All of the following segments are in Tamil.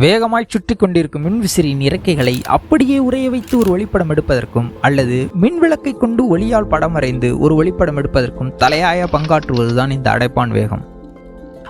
வேகமாய் சுற்றி கொண்டிருக்கும் மின்விசிறியின் இறக்கைகளை அப்படியே உறைய வைத்து ஒரு ஒளிப்படம் எடுப்பதற்கும் அல்லது மின் விளக்கை கொண்டு ஒளியால் படம் வரைந்து ஒரு ஒளிப்படம் எடுப்பதற்கும் தலையாய பங்காற்றுவதுதான் இந்த அடைப்பான் வேகம்.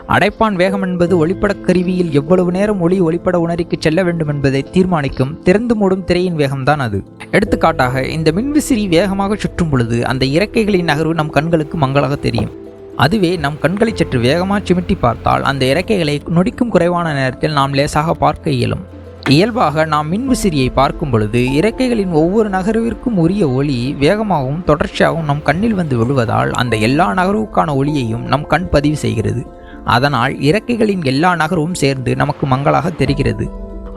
அடைப்பான் வேகம் என்பது ஒளிப்படக் கருவியில் எவ்வளவு நேரம் ஒளி ஒளிப்பட உணரிக்கு செல்ல வேண்டும் என்பதை தீர்மானிக்கும் திறந்து மூடும் திரையின் வேகம்தான் அது. எடுத்துக்காட்டாக இந்த மின்விசிறி வேகமாக சுற்றும் பொழுது அந்த இறக்கைகளின் நகர்வு நம் கண்களுக்கு மங்களாக தெரியும். அதுவே நம் கண்களை சற்று வேகமாக சிமிட்டி பார்த்தால் அந்த இறக்கைகளை நொடிக்கும் குறைவான நேரத்தில் நாம் லேசாக பார்க்க இயலும். இயல்பாக நாம் மின்விசிறியை பார்க்கும் பொழுது இறக்கைகளின் ஒவ்வொரு நகர்விற்கும் உரிய ஒளி வேகமாகவும் தொடர்ச்சியாகவும் நம் கண்ணில் வந்து விழுவதால் அந்த எல்லா நகர்வுக்கான ஒளியையும் நம் கண் பதிவு செய்கிறது. அதனால் இறக்கைகளின் எல்லா நகர்வும் சேர்ந்து நமக்கு மங்களாக தெரிகிறது.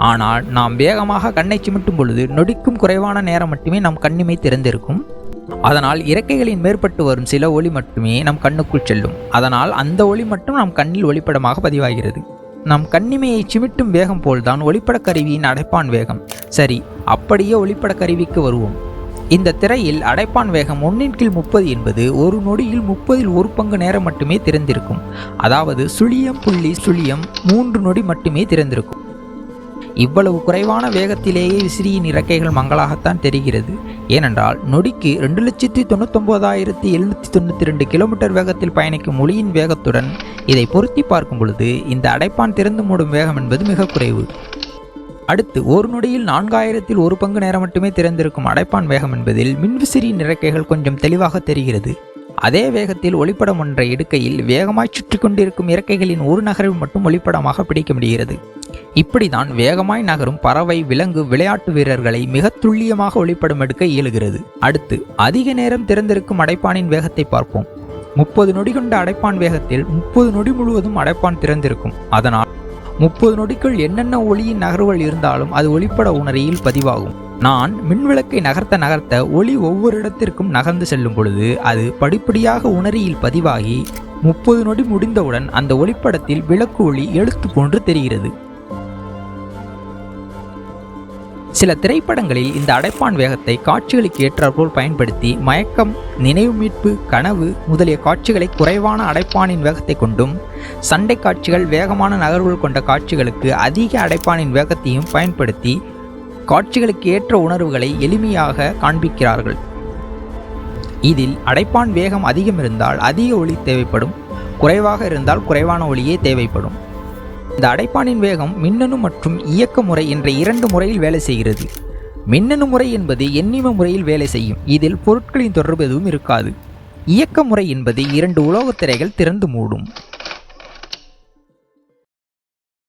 ஆனால் நாம் வேகமாக கண்ணை சிமிட்டும் பொழுது நொடிக்கும் குறைவான நேரம் மட்டுமே நம் கண்ணிமை திறந்திருக்கும். அதனால் இறக்கைகளின் மேற்பட்டு வரும் சில ஒளி மட்டுமே நம் கண்ணுக்குள் செல்லும். அதனால் அந்த ஒளி மட்டும் நம் கண்ணில் ஒளிப்படமாக பதிவாகிறது. நம் கண்ணிமையை சிமிட்டும் வேகம் போல்தான் ஒளிப்படக் கருவியின் அடைப்பான் வேகம். சரி அப்படியே ஒளிப்படக் கருவிக்கு வருவோம். இந்த திரையில் அடைப்பான் வேகம் ஒன்றின் கீழ் முப்பது என்பது ஒரு நொடியில் முப்பதில் ஒரு பங்கு நேரம் மட்டுமே திறந்திருக்கும். அதாவது சுழியம் புள்ளி சுழியம் மூன்று நொடி மட்டுமே திறந்திருக்கும். இவ்வளவு குறைவான வேகத்திலேயே விசிறியின் இறக்கைகள் மங்களாகத்தான் தெரிகிறது. ஏனென்றால் நொடிக்கு ரெண்டு லட்சத்தி தொண்ணூத்தொம்போதாயிரத்தி எழுநூற்றி தொண்ணூற்றி ரெண்டு கிலோமீட்டர் வேகத்தில் பயணிக்கும் ஒளியின் வேகத்துடன் இதை பொருத்தி பார்க்கும் பொழுது இந்த அடைப்பான் திறந்து மூடும் வேகம் என்பது மிக குறைவு. அடுத்து ஒரு நொடியில் நான்காயிரத்தில் ஒரு பங்கு நேரம் மட்டுமே திறந்திருக்கும் அடைப்பான் வேகம் என்பதில் மின்விசிறியின் இறக்கைகள் கொஞ்சம் தெளிவாக தெரிகிறது. அதே வேகத்தில் ஒளிப்படம் ஒன்றை எடுக்கையில் வேகமாய் சுற்றி கொண்டிருக்கும் இறக்கைகளின் ஒரு நகர்வு மட்டும் ஒளிப்படமாக பிடிக்க முடிகிறது. இப்படிதான் வேகமாய் நகரும் பறவை விலங்கு விளையாட்டு வீரர்களை மிக துல்லியமாக ஒளிப்படம் எடுக்க இயலுகிறது. அடுத்து அதிக நேரம் திறந்திருக்கும் அடைப்பானின் வேகத்தை பார்ப்போம். முப்பது நொடி கொண்ட அடைப்பான் வேகத்தில் முப்பது நொடி முழுவதும் அடைப்பான் திறந்திருக்கும். அதனால் முப்பது நொடிக்குள் என்னென்ன ஒளியின் நகர்வுகள் இருந்தாலும் அது ஒளிப்பட உணரியில் பதிவாகும். நான் மின்விளக்கை நகர்த்த நகர்த்த ஒளி ஒவ்வொரு இடத்திற்கும் நகர்ந்து செல்லும் பொழுது அது படிப்படியாக உணரியில் பதிவாகி முப்பது நொடி முடிந்தவுடன் அந்த ஒளிப்படத்தில் விளக்கு ஒளி எழுத்து போன்று தெரிகிறது. சில திரைப்படங்களில் இந்த அடைப்பான் வேகத்தை காட்சிகளுக்கு ஏற்றாற்போல் பயன்படுத்தி மயக்கம் நினைவு மீட்பு கனவு முதலிய காட்சிகளை குறைவான அடைப்பானின் வேகத்தை கொண்டும் சண்டை காட்சிகள் வேகமான நகர்வுகள் கொண்ட காட்சிகளுக்கு அதிக அடைப்பானின் வேகத்தையும் பயன்படுத்தி காட்சிகளுக்கு ஏற்ற உணர்வுகளை எளிமையாக காண்பிக்கிறார்கள். இதில் அடைப்பான் வேகம் அதிகம் இருந்தால் அதிக ஒளி தேவைப்படும். குறைவாக இருந்தால் குறைவான ஒளியே தேவைப்படும். இந்த அடைப்பானின் வேகம் மின்னணு மற்றும் இயக்க முறை என்ற இரண்டு முறையில் வேலை செய்கிறது. மின்னணு முறை என்பது எண்ணிம முறையில் வேலை செய்யும். இதில் பொருட்களின் தொடர்பு எதுவும் இருக்காது. இயக்க முறை என்பது இரண்டு உலோகத் திரைகள் திறந்து மூடும்.